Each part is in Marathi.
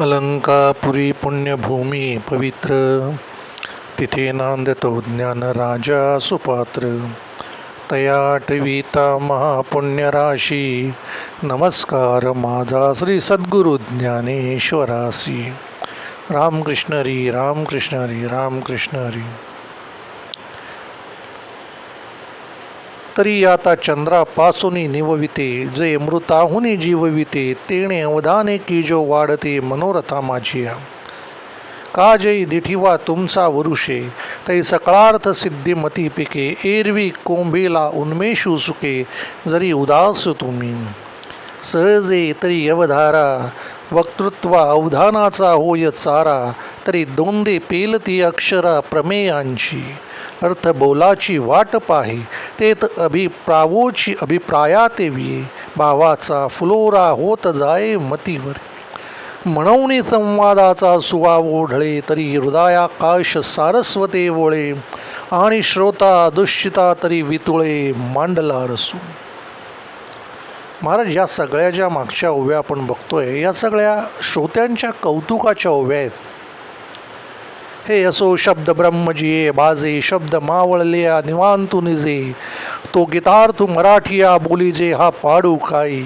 अलंकापुरी पुण्यभूमी पवित्र। तिथे नांदतो ज्ञान राजा सुपात्र। तयाटविता महापुण्यराशी। नमस्कार माझा श्री सद्गुरु ज्ञानेश्वरासी। रामकृष्ण हरी रामकृष्ण हरी रामकृष्ण हरी तरी आता चंद्रापासून निवविते जे मृताहुनी जीवविते तेणे अवधाने की जो वाढते मनोरथा माझिया का जय दिठिवा तुमचा वरुषे तै सकळार्थ सिद्धी मती पिके एरवी कोंभेला उन्मेषू सुके जरी उदास तुम्ही. सहजे तरी अवधारा वक्तृत्वा अवधानाचा होय चारा तरी दोंदे पेलती अक्षरा प्रमेयांची. अर्थ बोलाची वाट पाहे तेत अभिप्रावोची अभिप्रायाते विये भावाचा फुलोरा होत जाय मतीवर. म्हणून संवादाचा सुवा ओढळे तरी हृदयाकाश सारस्वते वोळे आणि श्रोता दुश्चिता तरी वितुळे मांडला रसू. महाराज या सगळ्या ज्या मागच्या ओव्या आपण बघतोय या सगळ्या श्रोत्यांच्या कौतुकाच्या ओव्या आहेत. हे असो शब्द ब्रह्मजिये बाजे शब्द मावळल्या निवांतू निजे. तो गीतार्थ मराठिया बोलीजे हा पाडू काही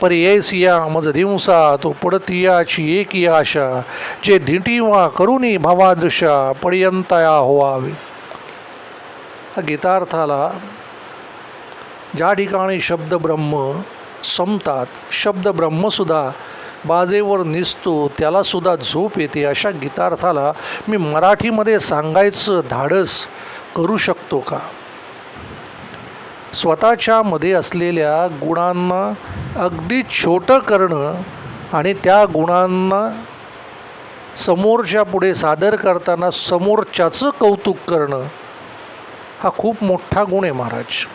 पर्यसिया मज दिवसा तो पडतियाची एकी आशा. जे धिटीवा करुणी भवादृशा पर्यंतया होवावे. गीतार्थाला ज्या ठिकाणी शब्द ब्रह्म संपतात शब्द ब्रह्मसुद्धा बाजेवर निसतो त्यालासुद्धा झोप येते. अशा गीतार्थाला मी मराठीमध्ये सांगायचं धाडस करू शकतो का? स्वतःच्या मध्ये असलेल्या गुणांना अगदी छोटं करणं आणि त्या गुणांना समोरच्या पुढे सादर करताना समोरच्याचं कौतुक करणं हा खूप मोठा गुण आहे महाराज.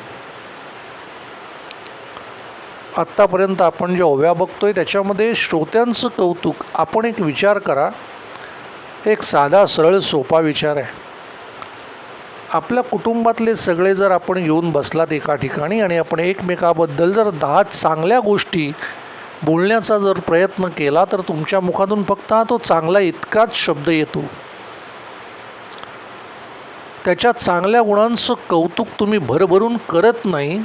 आत्तापर्यंत आपण जे ओव्या बघतोय त्याच्यामध्ये श्रोत्यांचं कौतुक. आपण एक विचार करा. एक साधा सरळ सोपा विचार आहे. आपल्या कुटुंबातले सगळे जर आपण येऊन बसलात एका ठिकाणी आणि आपण एकमेकाबद्दल जर दहा चांगल्या गोष्टी बोलण्याचा जर प्रयत्न केला तर तुमच्या मुखातून फक्त हा तो चांगला इतकाच शब्द येतो. त्याच्या चांगल्या गुणांचं कौतुक तुम्ही भरभरून करत नाही.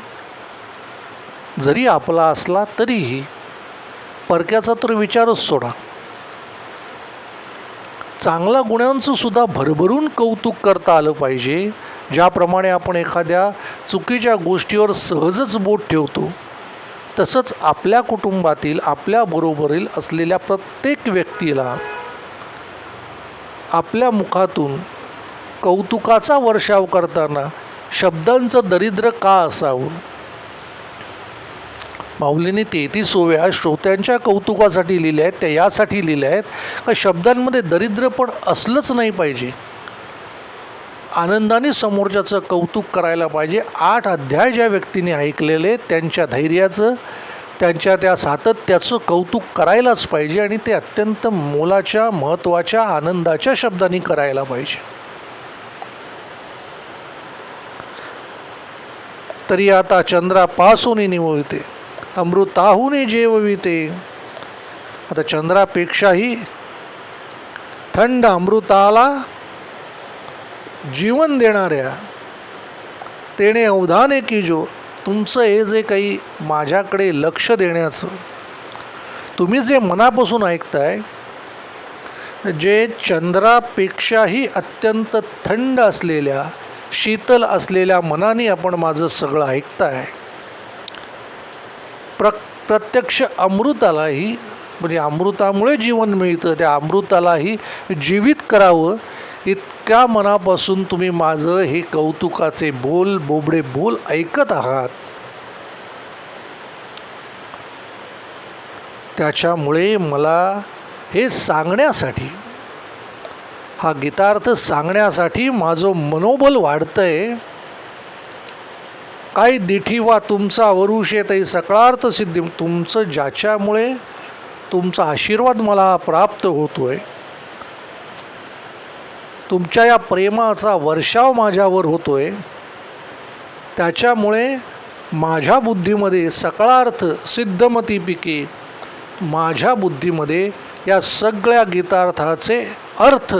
जरी आपला असला तरीही परक्याचा तर विचारच सोडा. चांगल्या गुणांचं सुद्धा भरभरून कौतुक करता आलं पाहिजे ज्याप्रमाणे आपण एखाद्या चुकीच्या गोष्टीवर सहजच बोट ठेवतो तसंच आपल्या कुटुंबातील आपल्याबरोबरील असलेल्या प्रत्येक व्यक्तीला आपल्या मुखातून कौतुकाचा वर्षाव करताना शब्दांचं दरिद्र का असावं? माऊलीने तेहतीस ओव्या श्रोत्यांच्या कौतुकासाठी लिहिल्या आहेत त्या यासाठी लिहिल्या आहेत का शब्दांमध्ये दरिद्र पण असलंच नाही पाहिजे. आनंदाने समोरच्याचं कौतुक करायला पाहिजे. आठ अध्याय ज्या व्यक्तीने ऐकलेले त्यांच्या धैर्याचं त्यांच्या त्या सातत्याचं कौतुक करायलाच पाहिजे आणि ते अत्यंत मोलाच्या महत्त्वाच्या आनंदाच्या शब्दांनी करायला पाहिजे. तरी आता चंद्रा पासून निवळते अमृताहून जेवविते आता चंद्रापेक्षाही थंड अमृताला जीवन देणाऱ्या तेने अवधाने की जो तुमचं हे जे काही माझ्याकडे लक्ष देण्याचं तुम्ही जे मनापासून ऐकताय जे चंद्रापेक्षाही अत्यंत थंड असलेल्या शीतल असलेल्या मनाने आपण माझं सगळं ऐकताय प्र प्रत्यक्ष अमृतालाही म्हणजे अमृतामुळे जीवन मिळतं त्या अमृतालाही जीवित करावं इतक्या मनापासून तुम्ही माझं हे कौतुकाचे बोल बोबडे बोल ऐकत आहात. त्याच्यामुळे मला हे सांगण्यासाठी हा गीतार्थ सांगण्यासाठी माझं मनोबल वाढतं आहे काही दिठीवा तुमचा वरुष येत सकाळार्थ सिद्धी. तुमचं ज्याच्यामुळे तुमचा आशीर्वाद मला प्राप्त होतो आहे तुमच्या या प्रेमाचा वर्षाव माझ्यावर होतो आहे त्याच्यामुळे माझ्या बुद्धीमध्ये सकाळार्थ सिद्धमती पिके माझ्या बुद्धीमध्ये या सगळ्या गीतार्थाचे अर्थ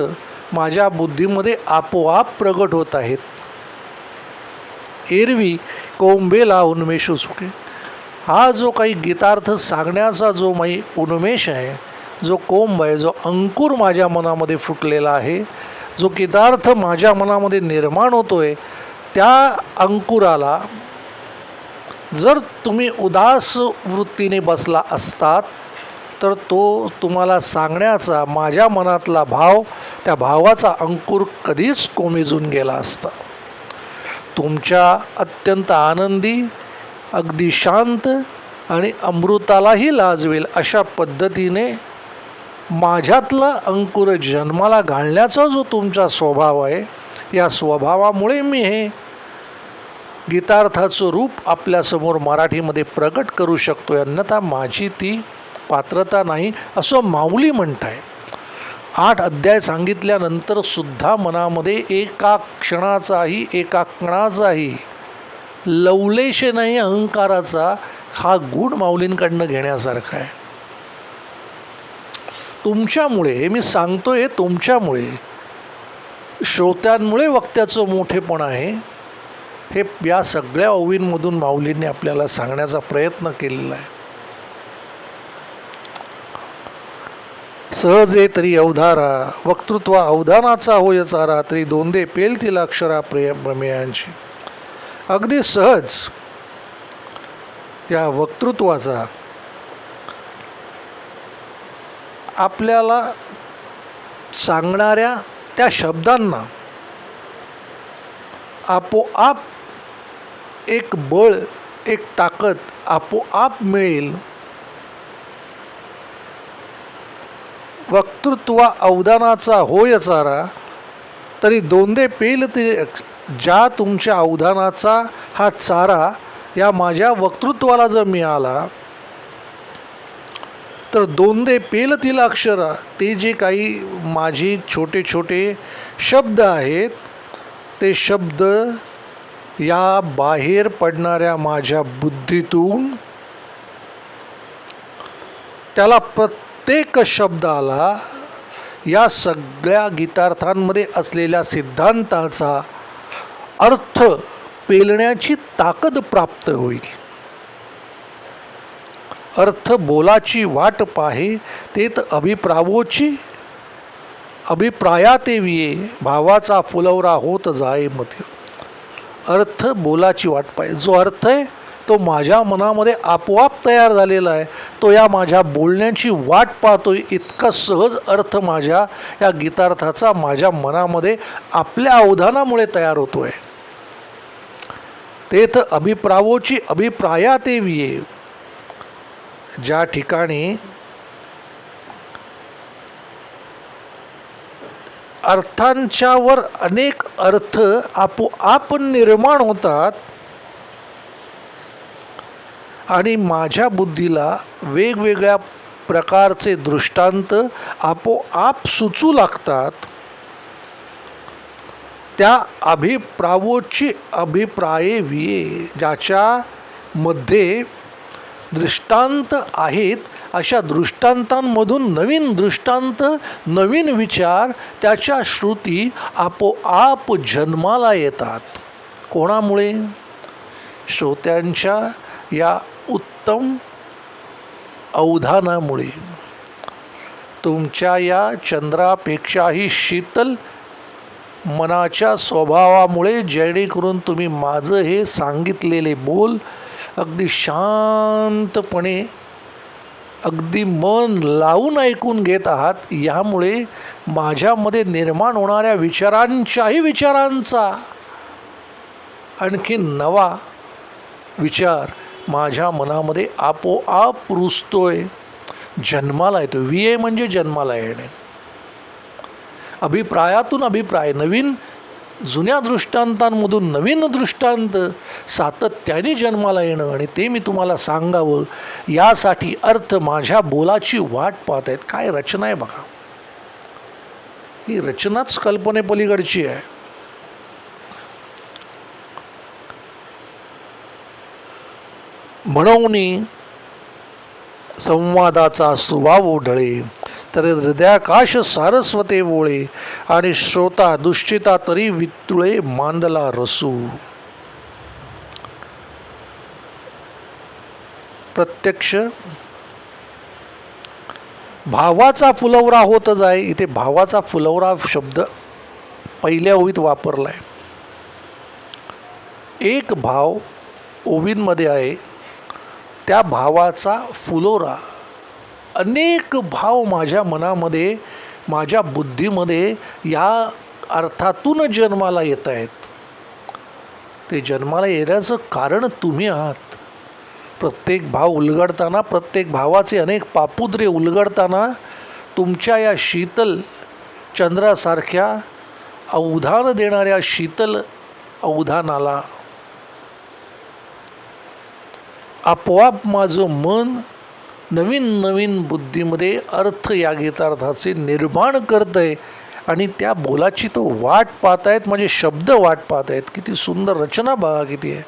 माझ्या बुद्धीमध्ये आपोआप प्रगट होत आहेत. एरवी कोंबेला उन्मेष सुखे हा जो काही गीतार्थ सांगण्याचा जो माई उन्मेष आहे जो कोंब आहे जो अंकुर माझ्या मनामध्ये फुटलेला आहे जो गीतार्थ माझ्या मनामध्ये निर्माण होतो आहे त्या अंकुराला जर तुम्ही उदास वृत्तीने बसला असतात तर तो तुम्हाला सांगण्याचा माझ्या मनातला भाव त्या भावाचा अंकुर कधीच कोमेजून गेला असता. तुमच्या अत्यंत आनंदी अगदी शांत आणि अमृतालाही लाजवेल अशा पद्धतीने माझ्यातला अंकुर जन्माला घालण्याचा जो तुमचा स्वभाव आहे या स्वभावामुळे मी हे गीतार्थाचं रूप आपल्यासमोर मराठीमध्ये प्रकट करू शकतो अन्यथा माझी ती पात्रता नाही असं माऊली म्हणत आहे आठ अध्याय सांगितल्यानंतर सुद्धा मनामध्ये एका क्षणाचाही एका कणाचाही लवलेश नाही अहंकाराचा हा गुण माऊलींकडनं घेण्यासारखा आहे. तुमच्यामुळे हे मी सांगतोय तुमच्यामुळे श्रोत्यांमुळे वक्त्याचं मोठेपण आहे. हे या सगळ्या ओवींमधून माऊलींनी आपल्याला सांगण्याचा प्रयत्न केलेला आहे. सहजे तरी अवधारा वक्तृत्व अवधानाचा होय चारा तरी दोंदे पेलतील अक्षरा प्रेम प्रमेयांची. अगदी सहज या वक्तृत्वाचा आपल्याला सांगणाऱ्या त्या शब्दांना आपोआप एक बळ एक ताकद आपोआप मिळेल. वक्तृत्व अवदानाचा होय चारा तरी दोंदे पेल ते ज्या तुमच्या अवधानाचा हा चारा या माझ्या वक्तृत्वाला जर मिळाला तर दोंदे पेलतील अक्षरा ते जे काही माझी छोटे छोटे शब्द आहेत ते शब्द या बाहेर पडणाऱ्या माझ्या बुद्धीतून त्याला प्रत्येक शब्दाला या सगळ्या गीतार्थांमध्ये असलेल्या सिद्धांताचा अर्थ पेलण्याची ताकद प्राप्त होईल. अर्थ बोलाची वाट पाहे तेत अभिप्रावोची अभिप्रायाते विये भावाचा फुलवरा होत जाय मत अर्थ बोलाची वाट पाहिजे जो अर्थ आहे तो माझ्या मनामध्ये आपोआप तयार झालेला आहे. तो या माझ्या बोलण्याची वाट पाहतोय. इतका सहज अर्थ माझ्या या गीतार्थाचा माझ्या मनामध्ये आपल्या अवधानामुळे तयार होतोय. तेथ अभिप्रावोची अभिप्रायाते आहे ज्या ठिकाणी अर्थांच्यावर अनेक अर्थ आपोआप निर्माण होतात आणि माझ्या बुद्धीला वेगवेगळ्या प्रकारचे दृष्टांत आपोआप सुचू लागतात. त्या अभिप्रावोची अभिप्राये विये ज्याच्यामध्ये दृष्टांत आहेत अशा दृष्टांतांमधून नवीन दृष्टांत नवीन विचार त्याच्या श्रुती आपोआप जन्माला येतात. कोणामुळे? श्रोत्यांच्या या उत्तम अवधानामुळे. तुमच्या या चंद्रापेक्षाही शीतल मनाच्या स्वभावामुळे जेणेकरून तुम्ही माझं हे सांगितलेले बोल अगदी शांतपणे अगदी मन लावून ऐकून घेत आहात. यामुळे माझ्यामध्ये निर्माण होणाऱ्या विचारांच्याही विचारांचा आणखी नवा विचार माझ्या मनामध्ये आपोआप रुजतोय जन्माला येतो विये म्हणजे जन्माला येणे. अभिप्रायातून अभिप्राय. नवीन जुन्या दृष्टांतांमधून नवीन दृष्टांत सातत्याने जन्माला येणं आणि ते मी तुम्हाला सांगावं यासाठी अर्थ माझ्या बोलाची वाट पाहत आहेत काय रचना आहे बघा. ही रचनाच कल्पनेपलीकडची आहे. म्हणून संवादाचा सुवाव ओढळे तर हृदयाकाश सारस्वते वोळे आणि श्रोता दुश्चिता तरी वितुळे मांडला रसू. प्रत्यक्ष भावाचा फुलवरा होत जाय इथे भावाचा फुलवरा शब्द पहिल्या ओवीत वापरला आहे एक भाव ओवींमध्ये आहे त्या भावाचा फुलोरा अनेक भाव माझ्या मनामध्ये माझ्या बुद्धीमध्ये या अर्थातून जन्माला येत आहेत. ते जन्माला येण्याचं कारण तुम्ही आहात. प्रत्येक भाव उलगडताना प्रत्येक भावाचे अनेक पापुद्रे उलगडताना तुमच्या या शीतल चंद्रासारख्या अवधान देणाऱ्या शीतल अवधानाला आपोआप माझं मन नवीन नवीन बुद्धीमध्ये अर्थ या गीतार्थाचे निर्माण करत आहे आणि त्या बोलाची तो वाट पाहत आहेत म्हणजे शब्द वाट पाहत आहेत किती सुंदर रचना बघा किती आहे.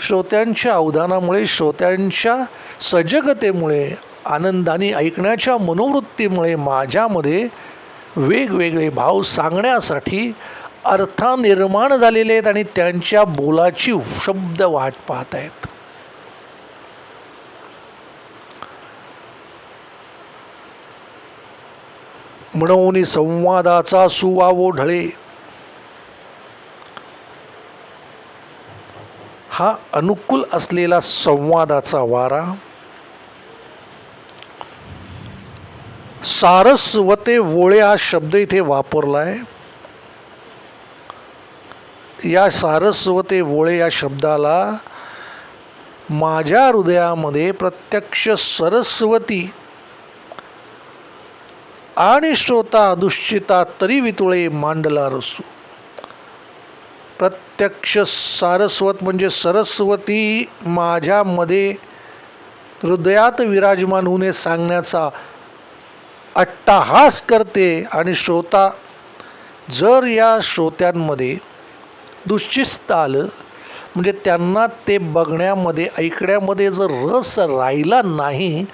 श्रोत्यांच्या अवधानामुळे श्रोत्यांच्या सजगतेमुळे आनंदाने ऐकण्याच्या मनोवृत्तीमुळे माझ्यामध्ये वेगवेगळे भाव सांगण्यासाठी अर्थ निर्माण झालेले आहेत आणि त्यांच्या बोलाची शब्द वाट पाहत आहेत. म्हणून संवादाचा सुवावो ढळे. हा अनुकूल असलेला संवादाचा वारा. सारस्वते वोळे हा शब्द इथे वापरला आहे या सारस्वते वोळे या शब्दाला माझ्या हृदयामध्ये प्रत्यक्ष सरस्वती आणि श्रोता दुश्चिता तरी वितुळे मांडला रसू. प्रत्यक्ष सारस्वत म्हणजे सरस्वती माझ्यामध्ये हृदयात विराजमान होणे सांगण्याचा अट्टाहास करते आणि श्रोता जर या श्रोत्यांमध्ये दुश्चिस्त आलं. म्हणजे त्यांना ते बघण्यामध्ये ऐकण्यामध्ये जर रस राहिला नाही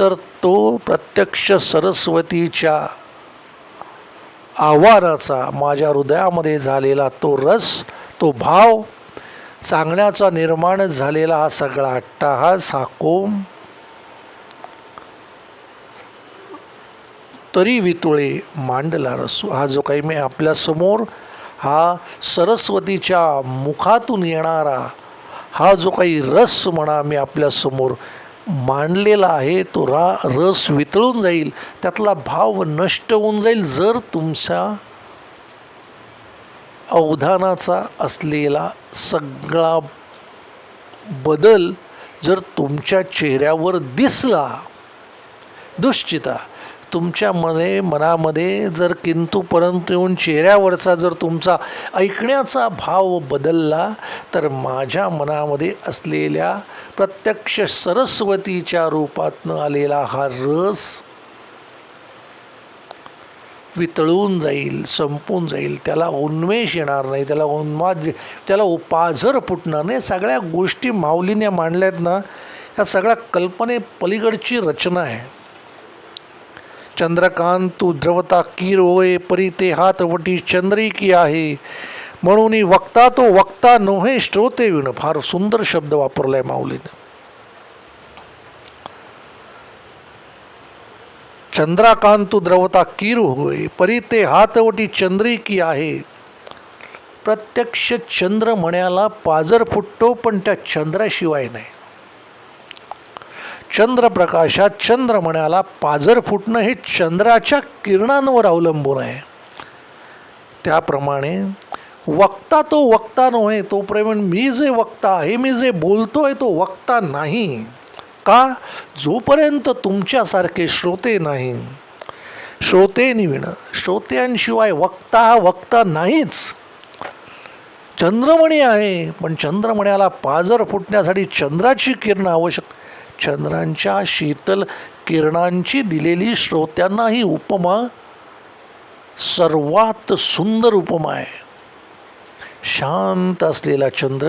तर तो प्रत्यक्ष सरस्वतीच्या आव्हानाचा माझ्या हृदयामध्ये झालेला तो रस तो भाव सांगण्याचा निर्माण झालेला हा सगळा अट्टाहास हा कोम तरी वितुळे मांडला रसू. हा जो काही मी आपल्यासमोर हा सरस्वतीच्या मुखातून येणारा हा जो काही रस म्हणा मी आपल्यासमोर मांडलेला आहे तो रा रस वितळून जाईल त्यातला भाव नष्ट होऊन जाईल जर तुमच्या अवधानाचा असलेला सगळा बदल जर तुमच्या चेहऱ्यावर दिसला दुश्चिता तुमच्यामध्ये मनामध्ये जर किंतू परंतु येऊन चेहऱ्यावरचा जर तुमचा ऐकण्याचा भाव बदलला तर माझ्या मनामध्ये असलेल्या प्रत्यक्ष सरस्वतीच्या रूपातनं आलेला हा रस वितळून जाईल संपून जाईल. त्याला उन्मेष येणार नाही त्याला उन्माद त्याला उपाझर फुटणार नाही. सगळ्या गोष्टी माऊलीने मांडल्यात ना ह्या सगळ्या कल्पने पलीकडची रचना आहे. चंद्रकांत तू द्रवता कीर होय परी ते हातवटी चंद्री की आहे. म्हणून वक्ता तो वक्ता नोहे श्रोते विण फार सुंदर शब्द वापरलाय माऊलीने. चंद्राकांतू द्रवता कीर होय परी ते हातवटी चंद्री की आहे. प्रत्यक्ष चंद्र म्हण्याला पाजर फुटतो पण त्या चंद्राशिवाय नाही. चंद्रप्रकाशात चंद्रमण्याला पाजर फुटणं हे चंद्राच्या किरणांवर अवलंबून आहे. त्याप्रमाणे वक्ता तो वक्ता नव्हे तोपर्यंत मी जे वक्ता आहे मी जे बोलतोय तो वक्ता नाही. का? जोपर्यंत तुमच्यासारखे श्रोते नाही. श्रोते निविण श्रोत्यांशिवाय वक्ता हा वक्ता नाहीच. चंद्रमणी आहे पण चंद्रमण्याला पाजर फुटण्यासाठी चंद्राची किरणं आवश्यक चंद्रांच्या शीतल किरणांची दिलेली श्रोत्यांना ही उपमा सर्वात सुंदर उपमा आहे. शांत असलेला चंद्र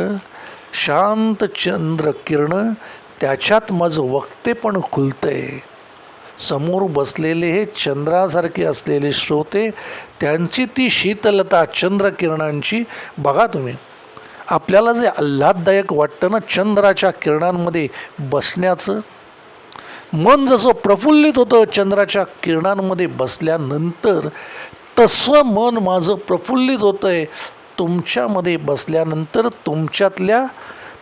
शांत चंद्र किरण त्याच्यात माझं वक्ते पण खुलतंय समोर बसलेले हे चंद्रासारखे असलेले श्रोते त्यांची ती शीतलता चंद्रकिरणांची बघा तुम्ही. आपल्याला जे आल्हाददायक वाटतं ना चंद्राच्या किरणांमध्ये बसण्याचं? मन जसं प्रफुल्लित होतं चंद्राच्या किरणांमध्ये बसल्यानंतर तसं मन माझं प्रफुल्लित होतं आहे तुमच्यामध्ये बसल्यानंतर तुमच्यातल्या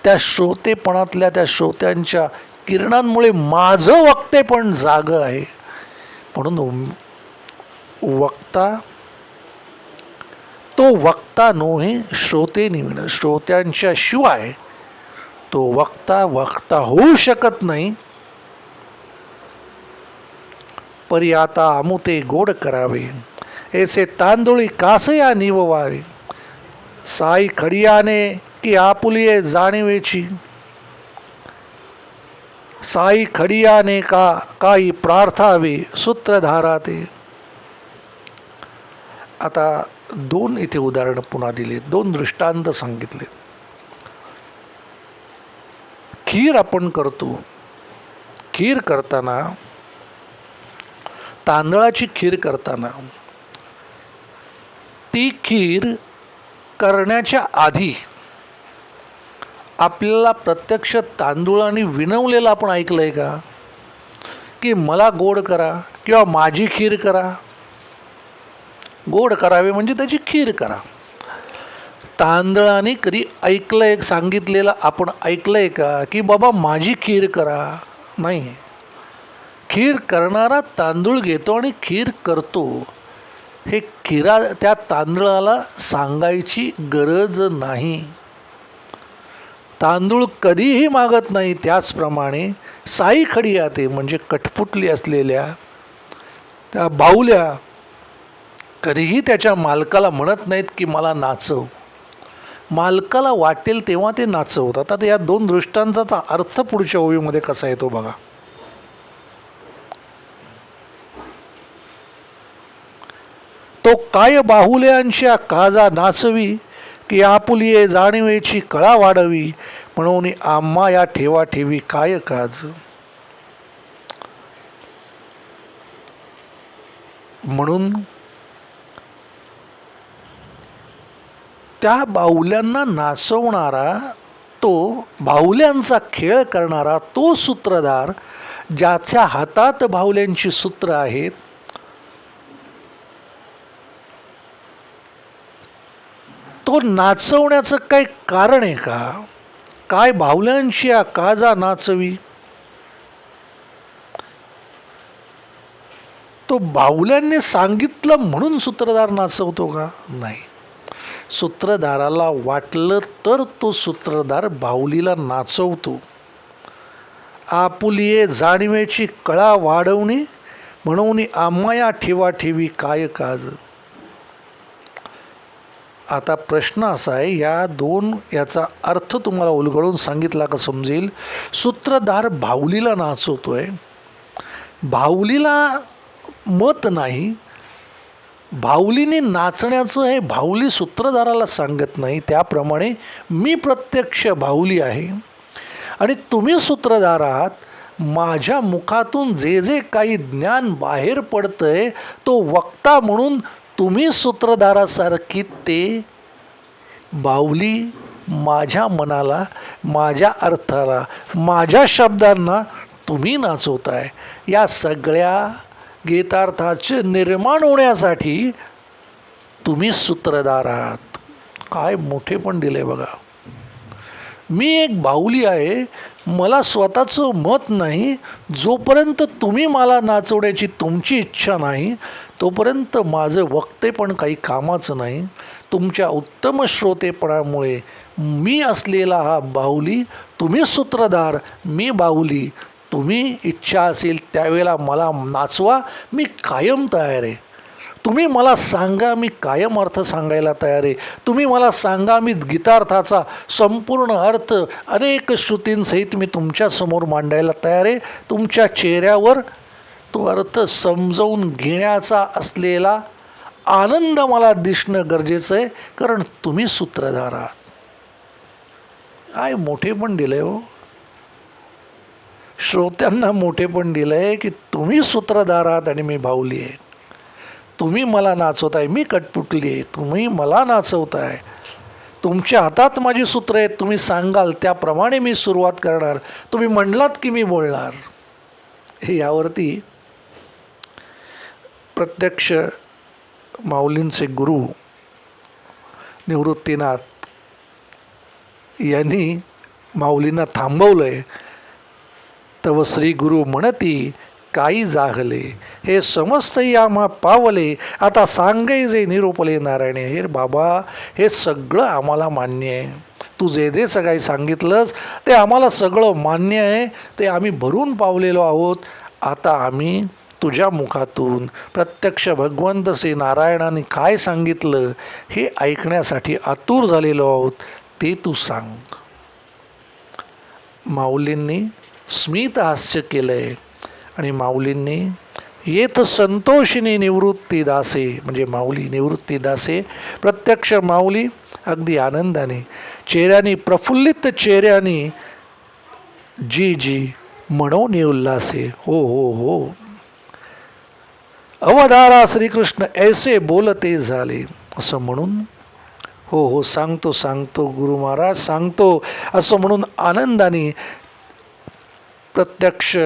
त्या श्रोतेपणातल्या त्या श्रोत्यांच्या किरणांमुळे माझं वक्तेपण जागं आहे. म्हणून वक्ता तो वक्ता नोहे श्रोते निविण श्रोत्यांच्या शिवाय तो वक्ता वक्ता होऊ शकत नाही. परी आता अमुते गोड करावे. ऐसे तांदुळी कासया निववावे. साई खडियाने की आपुलिये जाणीवेची. साई खडियाने का काही प्रार्थावे सूत्रधारा ते आता दोन इथे उदाहरणं पुन्हा दिली दोन दृष्टांत सांगितले खीर आपण करतो. खीर करताना तांदळाची खीर करताना ती खीर करण्याच्या आधी आपल्याला प्रत्यक्ष तांदूळाने विनवलेलं आपण ऐकलं आहे का? की मला गोड करा किंवा माझी खीर करा. गोड करावे म्हणजे त्याची खीर करा. तांदळाने कधी ऐकलं आहे सांगितलेलं आपण ऐकलं आहे का? की बाबा माझी खीर करा. नाही. खीर करणारा तांदूळ घेतो आणि खीर करतो. हे खिरा त्या तांदळाला सांगायची गरज नाही. तांदूळ कधीही मागत नाही. त्याचप्रमाणे साई खडी आते म्हणजे कठपुटली असलेल्या त्या बाहुल्या कधीही त्याच्या मालकाला म्हणत नाहीत की मला नाचव. मालकाला वाटेल तेव्हा ते नाचवतात आता या दोन दृष्टांचा अर्थ पुढच्या ओवीमध्ये कसा येतो बघा. तो काय बाहुल्यांच्या काजा नाचवी की आपुलिये जाणीवेची कळा वाढवी म्हणून आम्हा या ठेवा ठेवी काय काज. म्हणून त्या बाहुल्यांना नाचवणारा तो बाहुल्यांचा खेळ करणारा तो सूत्रधार ज्याच्या हातात बाहुल्यांची सूत्र आहेत तो नाचवण्याचं काही कारण आहे का? काय बाहुल्यांची या काजा नाचवी? तो बाहुल्यांनी सांगितलं म्हणून सूत्रधार नाचवतो का? नाही. सूत्रधाराला वाटलं तर तो सूत्रधार बाहुलीला नाचवतो. आपुलिये जाणीवेची कळा वाढवणे म्हणून आम्हाया ठेवा ठेवी काय काज? आता प्रश्न असा आहे या दोन याचा अर्थ तुम्हाला उलगडून सांगितला का समजेल? सूत्रधार बाहुलीला नाचवतोय. बाहुलीला मत नाही भाऊलीने नाचण्याचं हे भाऊली सूत्रधाराला सांगत नाही. त्याप्रमाणे मी प्रत्यक्ष भाऊली आहे. आणि तुम्ही सूत्रधार आहात माझ्या मुखातून जे जे काही ज्ञान बाहेर पडतंय तो वक्ता म्हणून तुम्ही सूत्रधारासारखी ते बाहुली माझ्या मनाला माझ्या अर्थाला माझ्या शब्दांना तुम्ही नाचवताय. या सगळ्या गीतार्थाचे निर्माण होण्यासाठी तुम्ही सूत्रधार आहात. काय मोठे पण दिले बघा. मी एक बाहुली आहे. मला स्वतःचं मत नाही. जोपर्यंत तुम्ही मला नाचवण्याची तुमची इच्छा नाही तोपर्यंत माझं वक्ते पण काही कामाचं नाही. तुमच्या उत्तम श्रोतेपणामुळे मी असलेला हा बाहुली तुम्ही सूत्रधार मी बाहुली तुम्ही इच्छा असेल त्यावेळेला मला नाचवा मी कायम तयार आहे. तुम्ही मला सांगा मी कायम अर्थ सांगायला तयार आहे. तुम्ही मला सांगा मी गीतार्थाचा संपूर्ण अर्थ अनेक श्रुतींसहित मी तुमच्यासमोर मांडायला तयार आहे. तुमच्या चेहऱ्यावर तो अर्थ समजवून घेण्याचा असलेला आनंद मला दिसणं गरजेचं आहे कारण तुम्ही सूत्रधार आहात. काय मोठे पण दिले हो. श्रोत्यांना मोठेपण दिलं आहे की तुम्ही सूत्रधार आहात आणि मी भावली आहे. तुम्ही मला नाचवताय मी कटपुटली आहे. तुम्ही मला नाचवताय. तुमच्या हातात माझी सूत्र आहेत तुम्ही सांगाल त्याप्रमाणे मी सुरुवात करणार. तुम्ही म्हणलात की मी बोलणार. हे यावरती प्रत्यक्ष माऊलींचे गुरु निवृत्तीनाथ यांनी माऊलींना थांबवलं आहे तव श्री गुरु म्हणती काही जागले हे समस्त आम्हा पावले आता सांगे जे निरोपले नारायणे हे बाबा हे सगळं आम्हाला मान्य आहे. तू जे जे सगळी सांगितलंस ते आम्हाला सगळं मान्य आहे. ते आम्ही भरून पावलेलो आहोत. आता आम्ही तुझ्या मुखातून प्रत्यक्ष भगवंत श्री नारायणाने काय सांगितलं हे ऐकण्यासाठी आतुर झालेलो आहोत ते तू सांग. माऊलींनी स्मित हास्य केलं आहे आणि माऊलींनी येत संतोषिनी निवृत्ती दासे म्हणजे माऊली निवृत्ती दासे प्रत्यक्ष माऊली अगदी आनंदाने चेहऱ्याने प्रफुल्लित चेहऱ्याने जी जी मनोनी उल्लासे हो हो हो. अवधारा श्रीकृष्ण ऐसे बोलते झाले असं म्हणून हो हो सांगतो सांगतो गुरु महाराज सांगतो असं म्हणून आनंदाने प्रत्यक्ष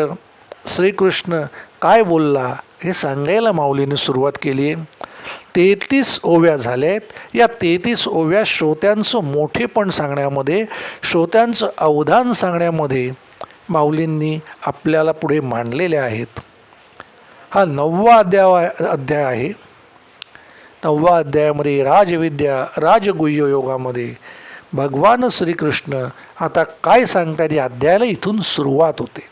श्रीकृष्ण काय बोलला हे सांगायला माऊलीने सुरुवात केली. आहे तेहतीस ओव्या झाल्या आहेत या तेहतीस ओव्या श्रोत्यांचं मोठेपण सांगण्यामध्ये श्रोत्यांचं अवधान सांगण्यामध्ये माऊलींनी आपल्याला पुढे मांडलेले आहेत. हा नववा अध्याय अध्याय आहे. नववा अध्यायामध्ये राजविद्या राजगुह्य योगामध्ये भगवान श्रीकृष्ण आता काय सांगतात या अध्यायाला इथून सुरुवात होते.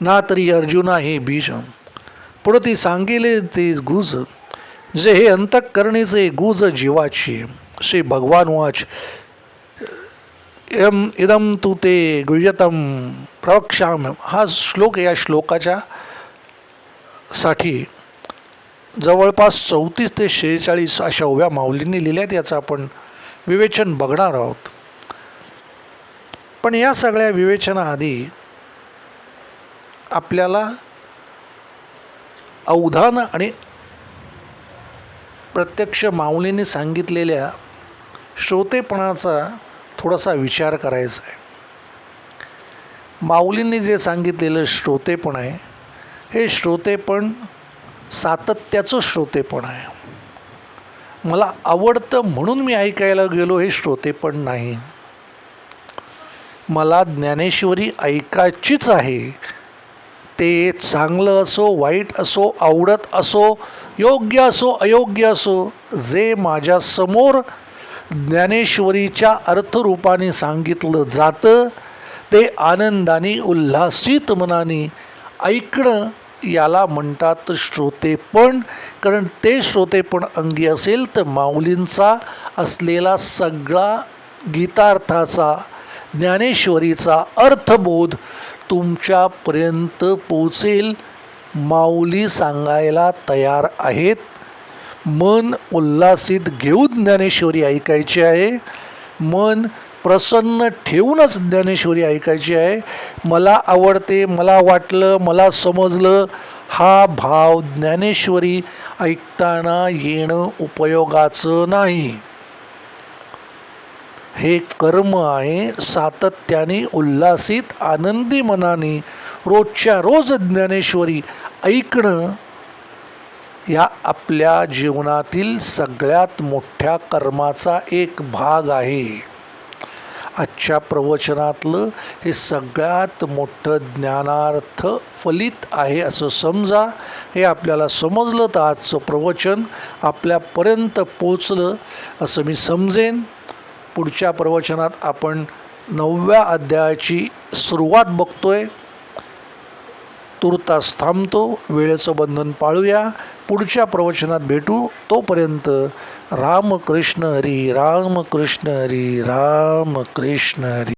ना तरी अर्जुना हे बीज पुढं ती सांगेले ते गुज जे हे अंतकरणीचे गुज जीवाची श्री भगवान वाच एम इदम तू ते गुह्यतम प्रवक्षाम हा श्लोक या श्लोकाच्या साठी जवळपास चौतीस ते शेहेचाळीस अशा उभ्या माऊलींनी लिहिल्यात याचा आपण विवेचन बघणार आहोत. पण या सगळ्या विवेचनाआधी आपल्याला अवधान आणि प्रत्यक्ष माऊलीने सांगितलेल्या श्रोतेपणाचा थोडासा विचार करायचा आहे. माऊलींनी जे सांगितलेलं श्रोतेपण आहे हे श्रोतेपण सातत्याचं श्रोतेपण आहे. मला आवडतं म्हणून मी ऐकायला गेलो हे श्रोते पण नाही. मला ज्ञानेश्वरी ऐकायचीच आहे. ते चांगलं असो वाईट असो आवडत असो योग्य असो अयोग्य असो जे माझ्यासमोर ज्ञानेश्वरीच्या अर्थरूपाने सांगितलं जातं ते आनंदाने उल्हासित मनाने ऐकणं याला म्हणतात श्रोतेपण कारण ते श्रोतेपण अंगी असेल तर माऊलींचा असलेला सगळा गीतार्थाचा ज्ञानेश्वरीचा अर्थबोध तुमच्यापर्यंत पोचेल माऊली सांगायला तयार आहेत. मन उल्हासित घेऊन ज्ञानेश्वरी ऐकायची आहे. मन प्रसन्न ठेवूनच ज्ञानेश्वरी ऐकायची आहे. मला आवडते मला वाटलं मला समजलं हा भाव ज्ञानेश्वरी ऐकताना येणं उपयोगाचं नाही. हे कर्म आहे सातत्याने उल्हासित आनंदी मनाने. रोजच्या रोज ज्ञानेश्वरी ऐकणं या आपल्या जीवनातील सगळ्यात मोठ्या कर्माचा एक भाग आहे. आजच्या प्रवचनातलं हे सगळ्यात मोठं ज्ञानार्थ फलित आहे असं समजा हे आपल्याला समजलं तर आजचं प्रवचन आपल्यापर्यंत पोचलं असं मी समजेन. पुढच्या प्रवचनात आपण नवव्या अध्यायाची सुरुवात बघतोय. तुर्तास थांबतो वेळेचं बंधन पाळूया. पुढच्या प्रवचनात भेटू. तोपर्यंत रामकृष्ण हरी रामकृष्ण हरी रामकृष्ण हरी